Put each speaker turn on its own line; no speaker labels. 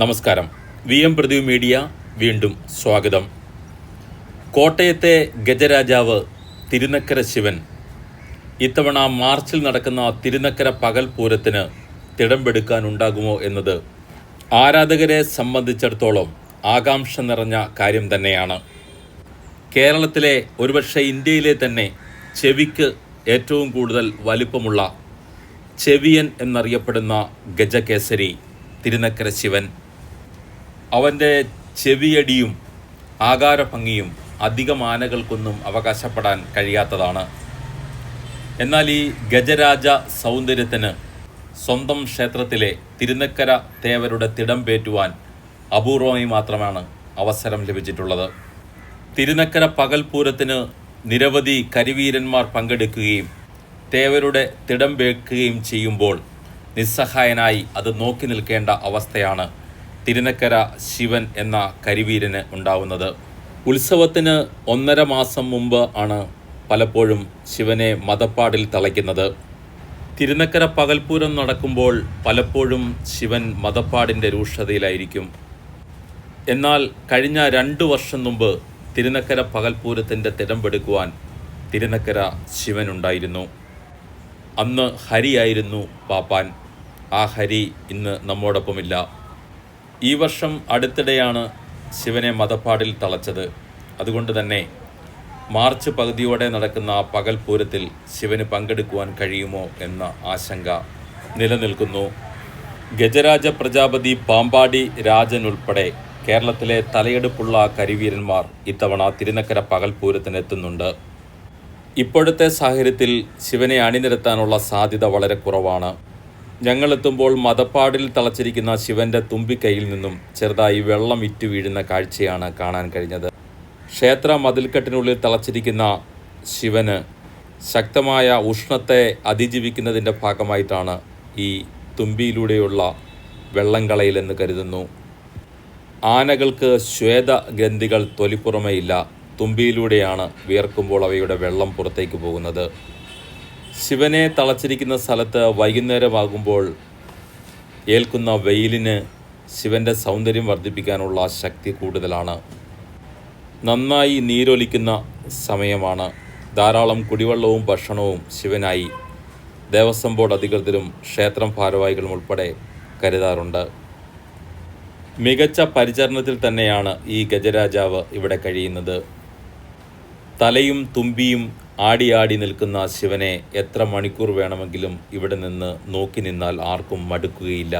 നമസ്കാരം. V M Pradeep media വീണ്ടും സ്വാഗതം. കോട്ടയത്തെ ഗജരാജാവ് തിരുനക്കര ശിവൻ ഇത്തവണ മാർച്ചിൽ നടക്കുന്ന തിരുനക്കര പകൽ പൂരത്തിന് തിടമ്പെടുക്കാനുണ്ടാകുമോ എന്നത് ആരാധകരെ സംബന്ധിച്ചിടത്തോളം ആകാംക്ഷ നിറഞ്ഞ കാര്യം തന്നെയാണ്. കേരളത്തിലെ ഒരുപക്ഷെ ഇന്ത്യയിലെ തന്നെ ചെവിക്ക് ഏറ്റവും കൂടുതൽ വലിപ്പമുള്ള ചെവിയൻ എന്നറിയപ്പെടുന്ന ഗജകേസരി തിരുനക്കര ശിവൻ അവന്റെ ചെവിയടിയും ആകാരഭംഗിയും അധികം ആനകൾക്കൊന്നും അവകാശപ്പെടാൻ കഴിയാത്തതാണ്. എന്നാൽ ഈ ഗജരാജ സൗന്ദര്യത്തിന് സ്വന്തം ക്ഷേത്രത്തിലെ തിരുനക്കര തേവരുടെ തിടം പേറ്റുവാൻ അപൂർവമായി മാത്രമാണ് അവസരം ലഭിച്ചിട്ടുള്ളത്. തിരുനക്കര പകൽപൂരത്തിന് നിരവധി കരിവീരന്മാർ പങ്കെടുക്കുകയും തേവരുടെ തിടം വേക്കുകയും ചെയ്യുമ്പോൾ നിസ്സഹായനായി അത് നോക്കി നിൽക്കേണ്ട അവസ്ഥയാണ് തിരുനക്കര ശിവൻ എന്ന കരിവീരന് ഉണ്ടാവുന്നത്. ഉത്സവത്തിന് ഒന്നര മാസം മുമ്പ് ആണ് പലപ്പോഴും ശിവനെ മതപ്പാടിൽ തളയ്ക്കുന്നത്. തിരുനക്കര പകൽപൂരം നടക്കുമ്പോൾ പലപ്പോഴും ശിവൻ മതപ്പാടിന്റെ രൂക്ഷതയിലായിരിക്കും. എന്നാൽ കഴിഞ്ഞ രണ്ടു വർഷം മുമ്പ് തിരുനക്കര പകൽപൂരത്തിന്റെ തിടമ്പെടുക്കുവാൻ തിരുനക്കര ശിവനുണ്ടായിരുന്നു അന്ന് ഹരിയായിരുന്നു പാപ്പാൻ. ആ ഹരി ഇന്ന് നമ്മോടൊപ്പമില്ല. ഈ വർഷം അടുത്തിടെയാണ് ശിവനെ മതപ്പാടിൽ തളച്ചത്. അതുകൊണ്ട് തന്നെ മാർച്ച് പകുതിയോടെ നടക്കുന്ന പകൽ പൂരത്തിൽ ശിവന് പങ്കെടുക്കുവാൻ കഴിയുമോ എന്ന ആശങ്ക നിലനിൽക്കുന്നു. ഗജരാജ പ്രജാപതി പാമ്പാടി രാജൻ ഉൾപ്പെടെ കേരളത്തിലെ തലയെടുപ്പുള്ള കരിവീരന്മാർ ഇത്തവണ തിരുനക്കര പകൽ പൂരത്തിനെത്തുന്നുണ്ട്. ഇപ്പോഴത്തെ സാഹചര്യത്തിൽ ശിവനെ അണിനിരത്താനുള്ള സാധ്യത വളരെ കുറവാണ്. ഞങ്ങളെത്തുമ്പോൾ മതപ്പാടിൽ തളച്ചിരിക്കുന്ന ശിവന്റെ തുമ്പിക്കൈയിൽ നിന്നും ചെറുതായി വെള്ളം ഇറ്റു വീഴുന്ന കാഴ്ചയാണ് കാണാൻ കഴിഞ്ഞത്. ക്ഷേത്ര മതിൽക്കെട്ടിനുള്ളിൽ തളച്ചിരിക്കുന്ന ശിവന് ശക്തമായ ഉഷ്ണത്തെ അതിജീവിക്കുന്നതിന്റെ ഭാഗമായിട്ടാണ് ഈ തുമ്പിയിലൂടെയുള്ള വെള്ളം കളയിലെന്ന് കരുതുന്നു. ആനകൾക്ക് ശ്വേതഗ്രന്ഥികൾ തൊലിപ്പുറമേയില്ല. തുമ്പിയിലൂടെയാണ് വിയർക്കുമ്പോൾ അവയുടെ വെള്ളം പുറത്തേക്ക് പോകുന്നത്. ശിവനെ തളച്ചിരിക്കുന്ന സ്ഥലത്ത് വൈകുന്നേരമാകുമ്പോൾ ഏൽക്കുന്ന വെയിലിന് ശിവന്റെ സൗന്ദര്യം വർദ്ധിപ്പിക്കാനുള്ള ശക്തി കൂടുതലാണ്. നന്നായി നീരൊലിക്കുന്ന സമയമാണ്. ധാരാളം കുടിവെള്ളവും ഭക്ഷണവും ശിവനായി ദേവസ്വം ബോർഡ് അധികൃതരും ക്ഷേത്രം ഭാരവാഹികളും ഉൾപ്പെടെ കരുതാറുണ്ട്. മികച്ച പരിചരണത്തിൽ തന്നെയാണ് ഈ ഗജരാജാവ് ഇവിടെ കഴിയുന്നത്. തലയും തുമ്പിയും ആടി ആടി നിൽക്കുന്ന ശിവനെ എത്ര മണിക്കൂർ വേണമെങ്കിലും ഇവിടെ നിന്ന് നോക്കി നിന്നാൽ ആർക്കും മടുക്കുകയില്ല.